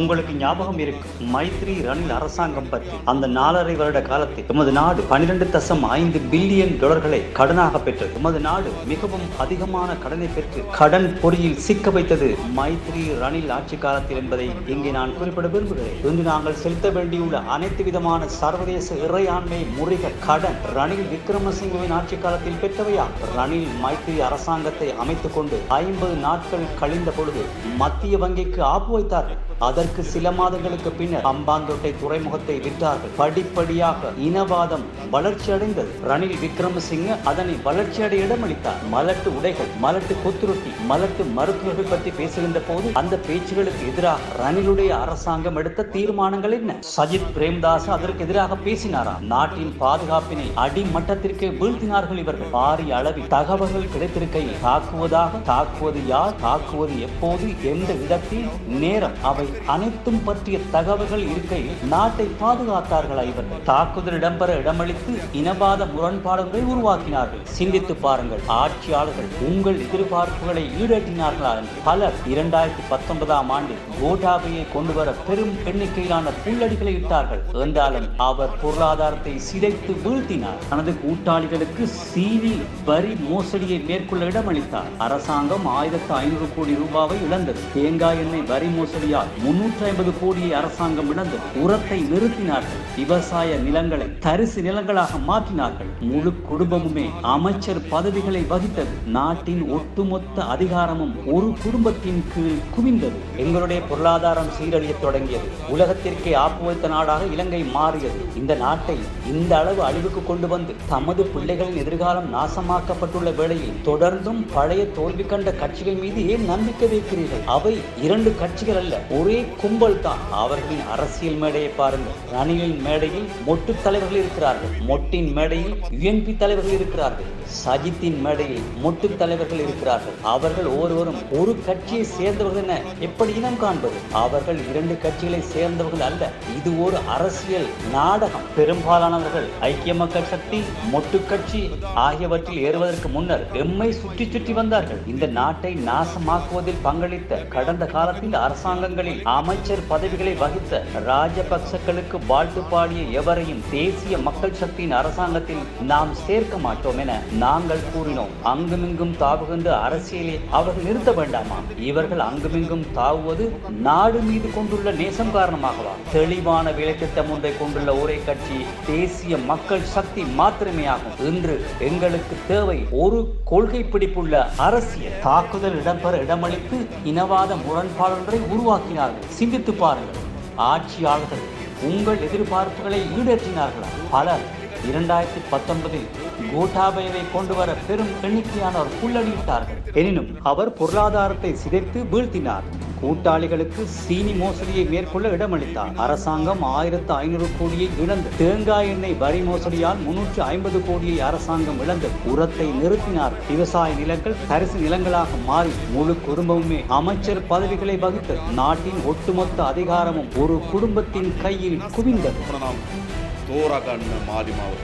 உங்களுக்கு ஞாபகம் இருக்கும் மைத்ரி ரணில் அரசாங்கம் பற்றி. அந்த நாலரை வருட காலத்தில் எமது நாடு பனிரெண்டு தசம் ஐந்து பில்லியன் டாலர்களை கடனாக பெற்றது. எமது நாடு மிகவும் அதிகமான கடனை பெற்று கடன் பொறியில் சிக்க வைத்தது மைத்ரி ரணில் ஆட்சி காலத்தில் என்பதை இங்கே நான் குறிப்பிட விரும்புகிறேன். இன்று நாங்கள் செலுத்த வேண்டியுள்ள அனைத்து விதமான சர்வதேச இறையாண்மை முறிக கடன் ரணில் விக்ரமசிங்கவின் ஆட்சி காலத்தில் பெற்றவையா ரணில் மைத்ரி அரசாங்கத்தை அமைத்துக் கொண்டு ஐம்பது நாட்கள் கழிந்த பொழுது மத்திய வங்கிக்கு ஆப்பு வைத்தார்கள். அதற்கு சில மாதங்களுக்கு பின்னர் அம்பாந்தோட்டை துறைமுகத்தை விட்டார்கள் படிப்படியாக இனவாதம் வளர்ச்சி அடைந்தது ரணில் விக்ரமசிங்க அதனை வளர்ச்சியடைய இடமளித்தார் மலட்டு உடைகள் மலட்டு கொத்துருட்டி மலட்டு மருத்துவர்கள் பற்றி பேசுகின்ற போது அந்த பேச்சுகளுக்கு எதிராக ரணிலுடைய அரசாங்கம் எடுத்த தீர்மானங்கள் என்ன? சஜித் பிரேம்தாஸ் அதற்கு எதிராக பேசினாரா? நாட்டின் பாதுகாப்பினை அடிமட்டத்திற்கு வீழ்த்தினார்கள் இவர்கள். பாரிய அளவில் தகவல்கள் கிடைத்திருக்கையில் தாக்குவதாக தாக்குவது யார்? தாக்குவது எப்போது? எந்த விதத்தில் நேரம் அவை அனைத்தும் பற்றிய தகவல்கள் இருக்கையில் நாட்டை பாதுகாத்தார்களா இவர்கள்? தாக்குதல் இடம்பெற இடமளித்து இனவாத முரண்பாடுகளை உருவாக்கினார்கள். சிந்தித்து பாருங்கள் ஆட்சியாளர்கள் உங்கள் எதிர்பார்ப்புகளை ஈடேற்றினார்களா என்று. பலர் இரண்டாயிரத்தி பத்தொன்பதாம் ஆண்டில் கோட்டாபையை கொண்டு வர பெரும் எண்ணிக்கையிலான புள்ளடிகளை இட்டார்கள். என்றாலும் அவர் பொருளாதாரத்தை சிதைத்து வீழ்த்தினார். தனது கூட்டாளிகளுக்கு சீனி வரி மோசடியை மேற்கொள்ள இடமளித்தார். அரசாங்கம் ஆயிரத்து ஐநூறு கோடி ரூபாவை இழந்தது. தேங்காய் எண்ணெய் வரி மோசடியால் முன்னூற்றி ஐம்பது கோடியை அரசாங்கம் இழந்து உரத்தை நிறுத்தினார்கள். விவசாய நிலங்களை தரிசு நிலங்களாக மாற்றினார்கள். முழு குடும்பமுமே அமைச்சர் பதவிகளை வகித்தது. நாட்டின் ஒட்டுமொத்த அதிகாரமும் ஒரு குடும்பத்தின் கீழ் குவிந்தது. எங்களுடைய பொருளாதாரம் சீரழியத் தொடங்கியது. உலகத்திற்கே ஆப்புவித்த நாடாக இலங்கை மாறியது. இந்த நாட்டை இந்த அளவு அழிவுக்கு கொண்டு வந்து தமது பிள்ளைகளின் எதிர்காலம் நாசமாக்கப்பட்டுள்ள வேளையில் தொடர்ந்தும் பழைய தோல்வி கண்ட கட்சிகள் மீது ஏன் நம்பிக்கை வைக்கிறீர்கள்? அவை இரண்டு கட்சிகள் அல்ல ஒரே கும்பல் தான். அவர்களின் அரசியல் மேடையை பாருங்கள். ரணிலின் மேடையில் மொட்டு தலைவர்கள் இருக்கிறார்கள். மொட்டின் மேடையில் யுஎன்பி தலைவர்கள் இருக்கிறார்கள். சஜித்தின் மேடையில் மொட்டு தலைவர்கள் இருக்கிறார்கள். அவர்கள் ஒவ்வொருவரும் ஒரு கட்சியை சேர்ந்தவர்கள் என எப்படி இனம் காண்பது? அவர்கள் இரண்டு கட்சிகளை சேர்ந்தவர்கள் அல்ல. இது ஒரு அரசியல் நாடகம். பெரும்பாலானவர்கள் ஐக்கிய மக்கள் சக்தி மொட்டு கட்சி ஆகியவற்றில் ஏறுவதற்கு முன்னர் எம்மை சுற்றி சுற்றி வந்தார்கள். இந்த நாட்டை நாசமாக்குவதில் பங்களித்த கடந்த காலத்தில் அரசாங்கங்களில் அமைச்சர் பதவிகளை வகித்த ராஜபக்சக்களுக்கு வாழ்த்து பாடிய எவரையும் தேசிய மக்கள் சக்தியின் அரசாங்கத்தில் நாம் சேர்க்க மாட்டோம் என நாங்கள் கூறினோம். அங்குமிங்கும் தாவுகின்ற அரசியலை அவர்கள் நிறுத்த வேண்டாமா? இவர்கள் அங்குமிங்கும் தாவுவது நாடு மீது கொண்டுள்ள நேசம் காரணமாகவா? தெளிவான விலைத்திட்டம் ஒன்றை கொண்டுள்ள ஒரே கட்சி தேசிய மக்கள் சக்தி மாத்திரமே ஆகும். இன்று எங்களுக்கு தேவை ஒரு கொள்கை பிடிப்புள்ள அரசியல். தாக்குதல் இடம்பெற இடமளித்து இனவாத முரண்பாடுகளை உருவாக்கினார்கள். சிந்தித்து பாருங்கள். ஆட்சியாளர்கள் உங்கள் எதிர்பார்ப்புகளை ஈடேற்றினார்களா? பலர் இரண்டாயிரத்தி பத்தொன்பதில் கோட்டாபயவை கொண்டு வர பெரும் எண்ணிக்கையானவர் புல்லடியிட்டார்கள் எனினும் அவர் பொருளாதாரத்தை சிதைத்து வீழ்த்தினார். கூட்டாளிகளுக்கு சீனி மோசடியை மேற்கொள்ள இடமளித்தார். அரசாங்கம் ஆயிரத்து ஐநூறு கோடியை இழந்து தேங்காய் எண்ணெய் வரி மோசடியால் முன்னூற்று ஐம்பது கோடியை அரசாங்கம் இழந்து உரத்தை நிறுத்தினார். விவசாய நிலங்கள் தரிசு நிலங்களாக மாறி முழு குடும்பமுமே அமைச்சர் பதவிகளை வகித்து நாட்டின் ஒட்டுமொத்த அதிகாரமும் ஒரு குடும்பத்தின் கையில் குவிந்தது. மாறி மாவட்ட